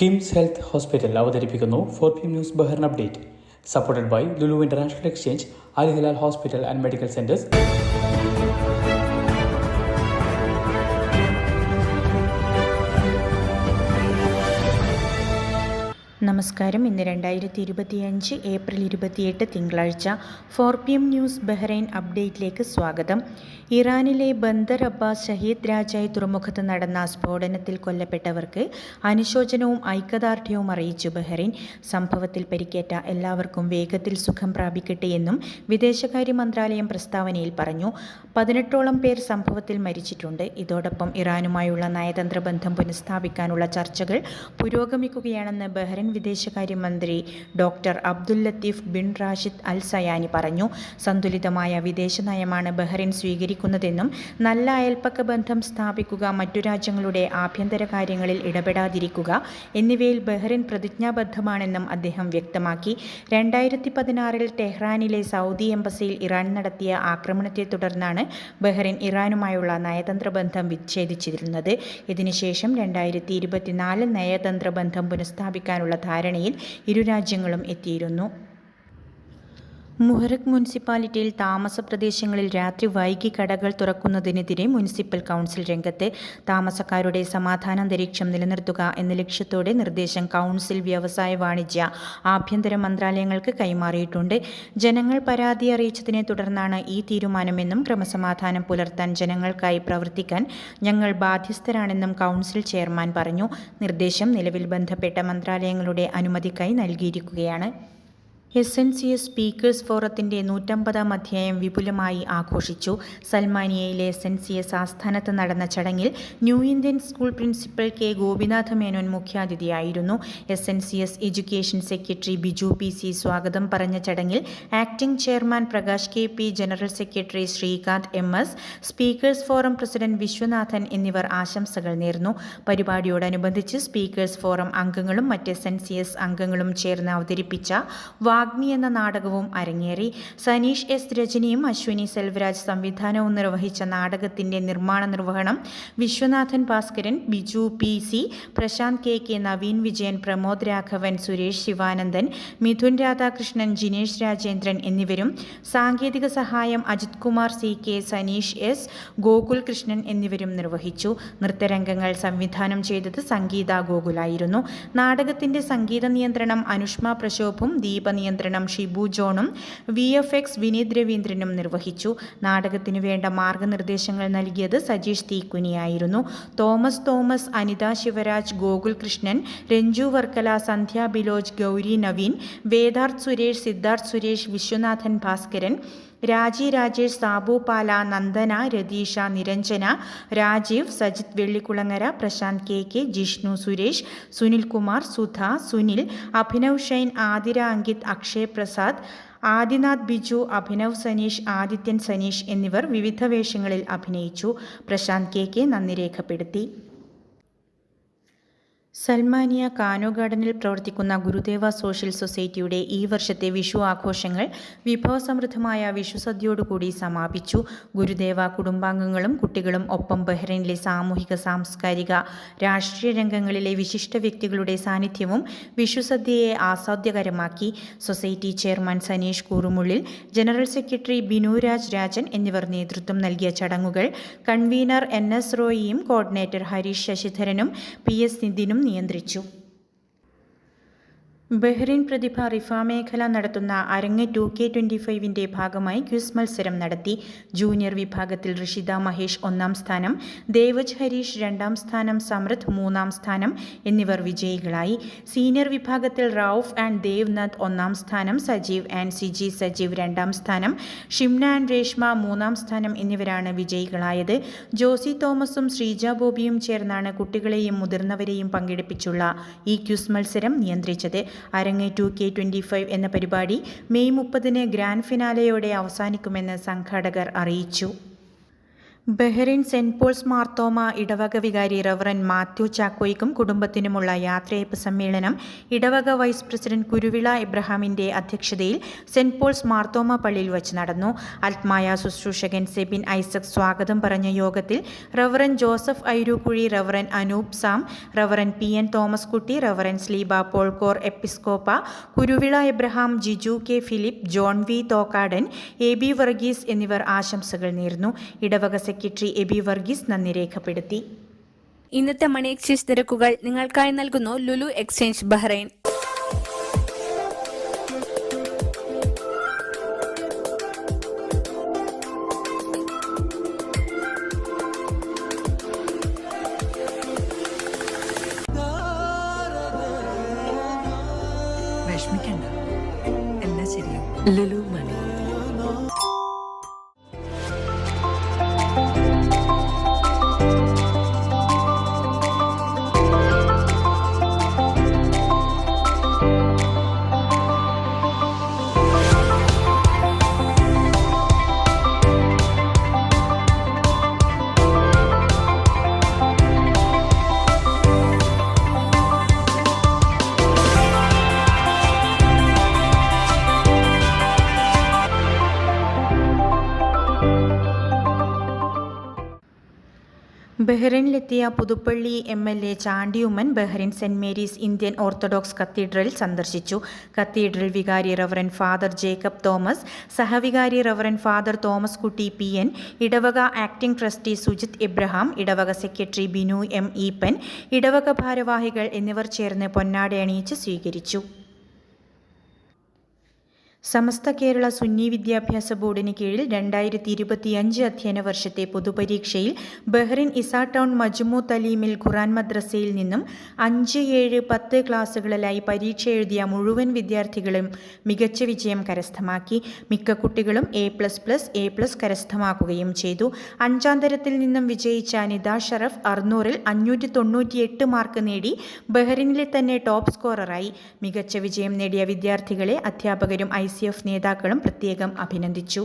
KIMS health hospital അവതരിപ്പിക്കുന്നു four P news Bahrain update. Supported by Lulu international exchange Al Hilal hospital and medical centres. നമസ്കാരം. ഇന്ന് രണ്ടായിരത്തി ഇരുപത്തിയഞ്ച് April ഇരുപത്തിയെട്ട് തിങ്കളാഴ്ച four P M news Bahrain അപ്ഡേറ്റിലേക്ക് സ്വാഗതം. ഇറാനിലെ ബന്ദർ അബ്ബാസ് ഷഹീദ് രാജായ് തുറമുഖത്ത് നടന്ന സ്ഫോടനത്തിൽ കൊല്ലപ്പെട്ടവർക്ക് അനുശോചനവും ഐക്യദാർഢ്യവും അറിയിച്ചു ബഹ്റൈൻ. സംഭവത്തിൽ പരിക്കേറ്റ എല്ലാവർക്കും വേഗത്തിൽ സുഖം പ്രാപിക്കട്ടെ എന്നും വിദേശകാര്യ മന്ത്രാലയം പ്രസ്താവനയിൽ പറഞ്ഞു. പതിനെട്ടോളം പേർ സംഭവത്തിൽ മരിച്ചിട്ടുണ്ട്. ഇതോടൊപ്പം ഇറാനുമായുള്ള നയതന്ത്ര ബന്ധം പുനഃസ്ഥാപിക്കാനുള്ള ചർച്ചകൾ പുരോഗമിക്കുകയാണെന്ന് ബഹ്റൈൻ വിദേശകാര്യമന്ത്രി doctor Abdul Latif bin Rashid Al Zayani പറഞ്ഞു സന്തുലിതമായ വിദേശ നയമാണ് ബഹ്റിൻ സ്വീകരിക്കുന്നതെന്നും നല്ല അയൽപ്പക്ക ബന്ധം സ്ഥാപിക്കുക മറ്റു രാജ്യങ്ങളുടെ ആഭ്യന്തര കാര്യങ്ങളിൽ ഇടപെടാതിരിക്കുക എന്നിവയിൽ ബഹ്റിൻ പ്രതിജ്ഞാബദ്ധമാണെന്നും അദ്ദേഹം വ്യക്തമാക്കി. രണ്ടായിരത്തി പതിനാറിൽ ടെഹ്റാനിലെ സൗദി എംബസിയിൽ ഇറാൻ നടത്തിയ ആക്രമണത്തെ തുടർന്നാണ് ബഹ്റിൻ ഇറാനുമായുള്ള നയതന്ത്ര ബന്ധം വിച്ഛേദിച്ചിരുന്നത്. ഇതിനുശേഷം രണ്ടായിരത്തി ഇരുപത്തിനാല് നയതന്ത്ര ബന്ധം പുനഃസ്ഥാപിക്കാനുള്ള ധാരണയിൽ ഇരു രാജ്യങ്ങളും എത്തിയിരുന്നു. മുഹറക് മുനിസിപ്പാലിറ്റിയിൽ താമസ പ്രദേശങ്ങളിൽ രാത്രി വൈകി കടകൾ തുറക്കുന്നതിനെതിരെ മുനിസിപ്പൽ കൗൺസിൽ രംഗത്തെ താമസക്കാരുടെ സമാധാനാന്തരീക്ഷം നിലനിർത്തുക എന്ന ലക്ഷ്യത്തോടെ നിർദ്ദേശം കൗൺസിൽ വ്യവസായ വാണിജ്യ ആഭ്യന്തര മന്ത്രാലയങ്ങൾക്ക് കൈമാറിയിട്ടുണ്ട്. ജനങ്ങൾ പരാതി അറിയിച്ചതിനെ തുടർന്നാണ് ഈ തീരുമാനമെന്നും ക്രമസമാധാനം പുലർത്താൻ ജനങ്ങൾക്കായി പ്രവർത്തിക്കാൻ ഞങ്ങൾ ബാധ്യസ്ഥരാണെന്നും കൗൺസിൽ ചെയർമാൻ പറഞ്ഞു. നിർദ്ദേശം നിലവിൽ ബന്ധപ്പെട്ട മന്ത്രാലയങ്ങളുടെ അനുമതിക്കായി നൽകിയിരിക്കുകയാണ്. S N C S speakers ഫോറത്തിന്റെ നൂറ്റമ്പതാം അധ്യായം വിപുലമായി ആഘോഷിച്ചു. സൽമാനിയയിലെ എസ് എൻ സി എസ് ആസ്ഥാനത്ത് നടന്ന ചടങ്ങിൽ new Indian school principal K Gopinatha Menon മുഖ്യാതിഥിയായിരുന്നു. S N C S education secretary Biju P C സ്വാഗതം പറഞ്ഞ ചടങ്ങിൽ acting chairman Prakash K P general secretary Srikanth M S speakers forum president Viswanathan എന്നിവർ ആശംസകൾ നേർന്നു. പരിപാടിയോടനുബന്ധിച്ച് speakers forum അംഗങ്ങളും മറ്റ് S N C S അംഗങ്ങളും ചേർന്ന് അവതരിപ്പിച്ച വാഗ്മി എന്ന നാടകവും അരങ്ങേറി. സനീഷ് എസ് രജനിയും അശ്വിനി സെൽവരാജ് സംവിധാനവും നിർവഹിച്ച നാടകത്തിന്റെ നിർമ്മാണ നിർവഹണം Viswanathan Bhaskaran Biju P C Prashanth K K Naveen Vijayan Pramod Raghavan Suresh Sivanandan Mithun Radhakrishnan Jinesh Rajendran എന്നിവരും സാങ്കേതിക സഹായം Ajith Kumar C K Saneesh S Gokul Krishnan എന്നിവരും നിർവഹിച്ചു. നൃത്തരംഗങ്ങൾ സംവിധാനം ചെയ്തത് സംഗീത ഗോകുലായിരുന്നു. നാടകത്തിന്റെ സംഗീത നിയന്ത്രണം അനുഷ്മ പ്രശോഭും ദീപനിയന്ത്രണം ഷിബു ജോണും വി എഫ് എക്സ് വിനീത് രവീന്ദ്രനും നിർവഹിച്ചു. നാടകത്തിനു വേണ്ട മാർഗനിർദ്ദേശങ്ങൾ നൽകിയത് Sajeesh തീക്കുനിയായിരുന്നു. Thomas Thomas Anitha Sivaraj Gokul Krishnan Ranju Varkala Sandhya Biloj Gauri Naveen Vedarth Suresh Siddharth Suresh Viswanathan Bhaskaran Raji Rajesh Sabu Pala Nandana Ratheesha Niranjana Rajeev Sajith Vellikulangara Prashanth K K Jishnu Suresh Sunilkumar Sudha Sunil Abhinav Shine Athira Ankit Akshay Prasad Adinath Biju Abhinav Saneesh Adithyan Saneesh എന്നിവർ വിവിധ വേഷങ്ങളിൽ അഭിനയിച്ചു. Prashant K K നന്ദി രേഖപ്പെടുത്തി. സൽമാനിയ കാനോ ഗാർഡനിൽ പ്രവർത്തിക്കുന്ന Gurudeva social സൊസൈറ്റിയുടെ ഈ വർഷത്തെ വിഷു ആഘോഷങ്ങൾ വിഭവസമൃദ്ധമായ വിഷുസദ്യയോടുകൂടി സമാപിച്ചു. ഗുരുദേവ കുടുംബാംഗങ്ങളും കുട്ടികളും ഒപ്പം ബഹ്റൈനിലെ സാമൂഹിക സാംസ്കാരിക രാഷ്ട്രീയ രംഗങ്ങളിലെ വിശിഷ്ട വ്യക്തികളുടെ സാന്നിധ്യവും വിഷുസദ്യയെ ആസ്വാദ്യകരമാക്കി. Society chairman Saneesh Koorumullil general secretary Binuraj Rajan എന്നിവർ നേതൃത്വം നൽകിയ ചടങ്ങുകൾ കൺവീനർ എൻ എസ് റോയിയും കോർഡിനേറ്റർ ഹരീഷ് ശശിധരനും പി എസ് നിതിനും നിയന്ത്രിച്ചു ബഹ്റൈൻ പ്രതിഭ റിഫ മേഖല നടത്തുന്ന അരങ്ങ് ടു കെ ട്വന്റി ഫൈവിന്റെ ഭാഗമായി ക്വിസ് മത്സരം നടത്തി. ജൂനിയർ വിഭാഗത്തിൽ ഋഷിത മഹേഷ് ഒന്നാം സ്ഥാനം ദേവജ് ഹരീഷ് രണ്ടാം സ്ഥാനം സമൃദ്ധ് മൂന്നാം സ്ഥാനം എന്നിവർ വിജയികളായി. സീനിയർ വിഭാഗത്തിൽ റൌഫ് ആൻഡ് ദേവ്നാഥ് ഒന്നാം സ്ഥാനം സജീവ് ആൻഡ് സിജി സജീവ് രണ്ടാം സ്ഥാനം ഷിംന ആൻഡ് രേഷ്മ മൂന്നാം സ്ഥാനം എന്നിവരാണ് വിജയികളായത്. ജോസി തോമസും ശ്രീജ ബോബിയും ചേർന്നാണ് കുട്ടികളെയും മുതിർന്നവരെയും പങ്കെടുപ്പിച്ചുള്ള ഈ ക്യൂസ് മത്സരം നിയന്ത്രിച്ചത്. അരങ്ങ് ടു കെ ട്വന്റി ഫൈവ് എന്ന പരിപാടി മെയ് മുപ്പതിന് ഗ്രാൻഡ് ഫിനാലയോടെ അവസാനിക്കുമെന്ന് സംഘാടകർ അറിയിച്ചു. ബഹ്റിൻ സെന്റ് പോൾസ് മാർത്തോമ ഇടവക വികാരി റവറൻ മാത്യു ചാക്കോയ്ക്കും കുടുംബത്തിനുമുള്ള യാത്രയയപ്പ് സമ്മേളനം ഇടവക വൈസ് പ്രസിഡന്റ് കുരുവിള എബ്രഹാമിന്റെ അധ്യക്ഷതയിൽ സെന്റ് പോൾസ് മാർത്തോമ പള്ളിയിൽ വച്ച് നടന്നു. അൽത്മായ ശുശ്രൂഷകൻ സെബിൻ ഐസക് സ്വാഗതം പറഞ്ഞ യോഗത്തിൽ reverend Joseph Airookuzhi reverend Anoop Sam reverend P N Thomas Kutty reverend Sleeba പോൾകോർ Episcopa Kuruvila Abraham Jiju K Philip John V Thokkadan A B Varghese എന്നിവർ ആശംസകൾ നേർന്നു. ഇടവക എ ബി വർഗീസ് നന്ദി രേഖപ്പെടുത്തി. ഇന്നത്തെ മണി എക്സ്ചേഞ്ച് നിരക്കുകൾ നിങ്ങൾക്കായി നൽകുന്നു ലുലു എക്സ്ചേഞ്ച് ബഹ്റൈൻ. വിഷമിക്കണ്ട. എല്ലാം ശരിയാവും. Lulu ബഹ്റിനിലെത്തിയ Puthuppally M L A Chandy Oommen Bahrain saint Mary's Indian orthodox cathedral സന്ദർശിച്ചു. കത്തീഡ്രൽ വികാരി reverend father Jacob Thomas സഹവികാരി reverend father Thomas Kutty P N ഇടവക ആക്ടിംഗ് ട്രസ്റ്റി സുജിത് ഇബ്രഹാം ഇടവക സെക്രട്ടറി ബിനു എം ഈപ്പൻ ഇടവക ഭാരവാഹികൾ എന്നിവർ ചേർന്ന് പൊന്നാട അണിയിച്ച് സ്വീകരിച്ചു. സമസ്ത കേരള സുന്നി വിദ്യാഭ്യാസ ബോർഡിന് കീഴിൽ രണ്ടായിരത്തി ഇരുപത്തിയഞ്ച് അധ്യയന വർഷത്തെ പൊതുപരീക്ഷയിൽ ബഹ്റിൻ ഇസാ ടൗൺ മജ്മു തലീമിൽ ഖുറാൻ മദ്രസയിൽ നിന്നും അഞ്ച് ഏഴ് പത്ത് ക്ലാസ്സുകളിലായി പരീക്ഷ എഴുതിയ മുഴുവൻ വിദ്യാർത്ഥികളും മികച്ച വിജയം കരസ്ഥമാക്കി. മിക്ക കുട്ടികളും A plus plus A plus കരസ്ഥമാക്കുകയും ചെയ്തു. അഞ്ചാം തരത്തിൽ നിന്നും വിജയിച്ച അനിത ഷറഫ് അറുന്നൂറിൽ അഞ്ഞൂറ്റി തൊണ്ണൂറ്റിയെട്ട് മാർക്ക് നേടി ബഹ്റിനിലെ തന്നെ ടോപ്പ് സ്കോററായി. മികച്ച വിജയം നേടിയ വിദ്യാർത്ഥികളെ അധ്യാപകരും ഐ സി എഫ് നേതാക്കളും പ്രത്യേകം അഭിനന്ദിച്ചു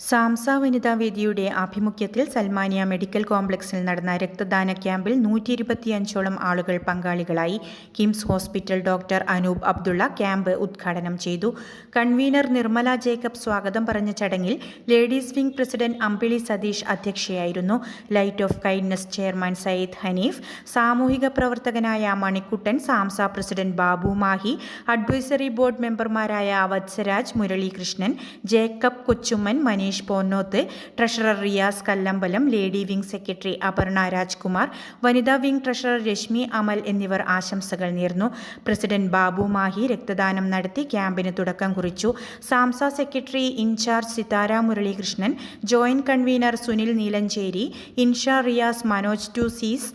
സാംസ വനിതാ വേദിയുടെ ആഭിമുഖ്യത്തിൽ സൽമാനിയ മെഡിക്കൽ കോംപ്ലക്സിൽ നടന്ന രക്തദാന ക്യാമ്പിൽ നൂറ്റി ഇരുപത്തിയഞ്ചോളം ആളുകൾ പങ്കാളികളായി. KIMS hospital doctor Anoop Abdullah camp ഉദ്ഘാടനം ചെയ്തു. കൺവീനർ നിർമ്മല ജേക്കബ് സ്വാഗതം പറഞ്ഞ ചടങ്ങിൽ ladies wing president Ambili Satheesh അധ്യക്ഷയായിരുന്നു. Light of kindness chairman Sayyid Hanif സാമൂഹിക പ്രവർത്തകനായ Manikuttan Samsa president Babu Mahe advisory board മെമ്പർമാരായ Vatsaraj Muralikrishnan Jacob Kochummen Manish Ponnoth treasurer Riyas Kallambalam lady wing secretary Aparna Rajkumar വനിതാ wing treasurer Rashmi അമൽ എന്നിവർ ആശംസകൾ നേർന്നു. President Babu Mahe രക്തദാനം നടത്തി ക്യാമ്പിന് തുടക്കം കുറിച്ചു. Samsa secretary in charge Sithara Muralikrishnan joint convener Sunil Neelancheri Insha Riyas Manoj to സീസ്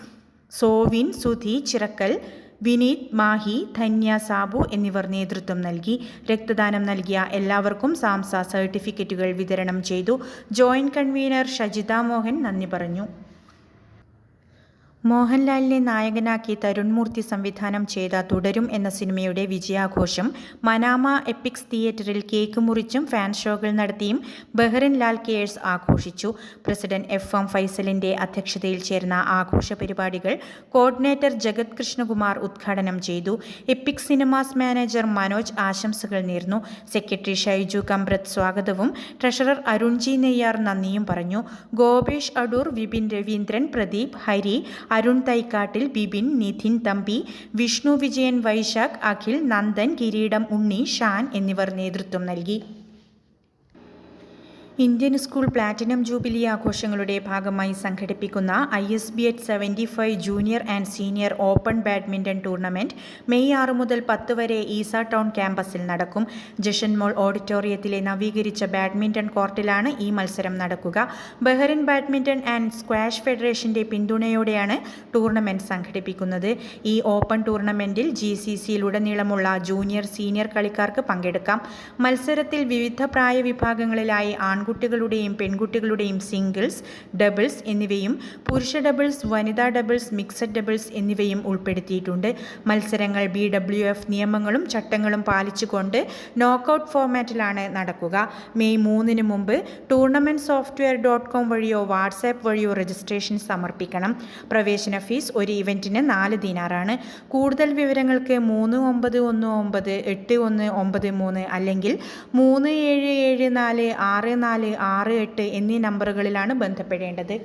സോവിൻ സുധി ചിറക്കൽ വിനീത് മാഹി ധന്യ സാബു എന്നിവർ നേതൃത്വം നൽകി രക്തദാനം നൽകിയ എല്ലാവർക്കും സാംസ സർട്ടിഫിക്കറ്റുകൾ വിതരണം ചെയ്തു. ജോയിന്റ് കൺവീനർ ഷജിത മോഹൻ നന്ദി പറഞ്ഞു. മോഹൻലാലിനെ നായകനാക്കി തരുൺമൂർത്തി സംവിധാനം ചെയ്ത തുടരും എന്ന സിനിമയുടെ വിജയാഘോഷം മനാമ എപ്പിക്സ് തിയേറ്ററിൽ കേക്ക് മുറിച്ചും ഫാൻ ഷോകൾ നടത്തിയും ബഹ്റിൻ ലാൽ കെയേഴ്സ് ആഘോഷിച്ചു. പ്രസിഡന്റ് എഫ് എം ഫൈസലിന്റെ അധ്യക്ഷതയിൽ ചേർന്ന ആഘോഷ പരിപാടികൾ കോർഡിനേറ്റർ ജഗത് കൃഷ്ണകുമാർ ഉദ്ഘാടനം ചെയ്തു. എപ്പിക് സിനിമാസ് മാനേജർ മനോജ് ആശംസകൾ നേർന്നു. സെക്രട്ടറി ഷൈജു കമ്പ്രത് സ്വാഗതവും ട്രഷറർ അരുൺജി നെയ്യാർ നന്ദിയും പറഞ്ഞു. ഗോപേഷ് അടൂർ വിപിൻ രവീന്ദ്രൻ പ്രദീപ് ഹരി അരുൺ തൈക്കാട്ടിൽ ബിബിൻ നിധിൻ തമ്പി വിഷ്ണു വിജയൻ വൈശാഖ് അഖിൽ നന്ദൻ കിരീടം ഉണ്ണി ഷാൻ എന്നിവർ നേതൃത്വം നൽകി. ഇന്ത്യൻ സ്കൂൾ പ്ലാറ്റിനം ജൂബിലി ആഘോഷങ്ങളുടെ ഭാഗമായി സംഘടിപ്പിക്കുന്ന I S B at seventy five junior and senior open badminton tournament May ആറ് മുതൽ പത്ത് വരെ ഈസ ടൗൺ ക്യാമ്പസിൽ നടക്കും. ജഷൻ മോൾ ഓഡിറ്റോറിയത്തിലെ നവീകരിച്ച ബാഡ്മിന്റൺ കോർട്ടിലാണ് ഈ മത്സരം നടക്കുക. ബഹ്റിൻ ബാഡ്മിന്റൺ ആൻഡ് സ്ക്വാഷ് ഫെഡറേഷന്റെ പിന്തുണയോടെയാണ് ടൂർണമെന്റ് സംഘടിപ്പിക്കുന്നത്. ഈ ഓപ്പൺ ടൂർണമെന്റിൽ ജി സി സിയിലുടനീളമുള്ള ജൂനിയർ സീനിയർ കളിക്കാർക്ക് പങ്കെടുക്കാം. മത്സരത്തിൽ വിവിധ പ്രായ വിഭാഗങ്ങളിലായി ആൺകുട്ടി ആൺകുട്ടികളുടെയും പെൺകുട്ടികളുടെയും സിംഗിൾസ് ഡബിൾസ് എന്നിവയും പുരുഷ ഡബിൾസ് വനിതാ ഡബിൾസ് മിക്സഡ് ഡബിൾസ് എന്നിവയും ഉൾപ്പെടുത്തിയിട്ടുണ്ട്. മത്സരങ്ങൾ ബി ഡബ്ല്യു എഫ് നിയമങ്ങളും ചട്ടങ്ങളും പാലിച്ചുകൊണ്ട് നോക്കൌട്ട് ഫോർമാറ്റിലാണ് നടക്കുക. മെയ് മൂന്നിന് മുമ്പ് ടൂർണമെന്റ് സോഫ്റ്റ്വെയർ ഡോട്ട് കോം വഴിയോ വാട്സാപ്പ് വഴിയോ രജിസ്ട്രേഷൻ സമർപ്പിക്കണം. പ്രവേശന ഫീസ് ഒരു ഇവന്റിന് നാല് ദിനാറാണ്. കൂടുതൽ വിവരങ്ങൾക്ക് മൂന്ന് ഒമ്പത് ഒന്ന് ഒമ്പത് എട്ട് ഒന്ന് ഒമ്പത് മൂന്ന് അല്ലെങ്കിൽ മൂന്ന് ഏഴ് ഏഴ് നാല് ആറ് നാല് ആറ് എട്ട് എന്നീ നമ്പറുകളിലാണ് ബന്ധപ്പെടേണ്ടത്.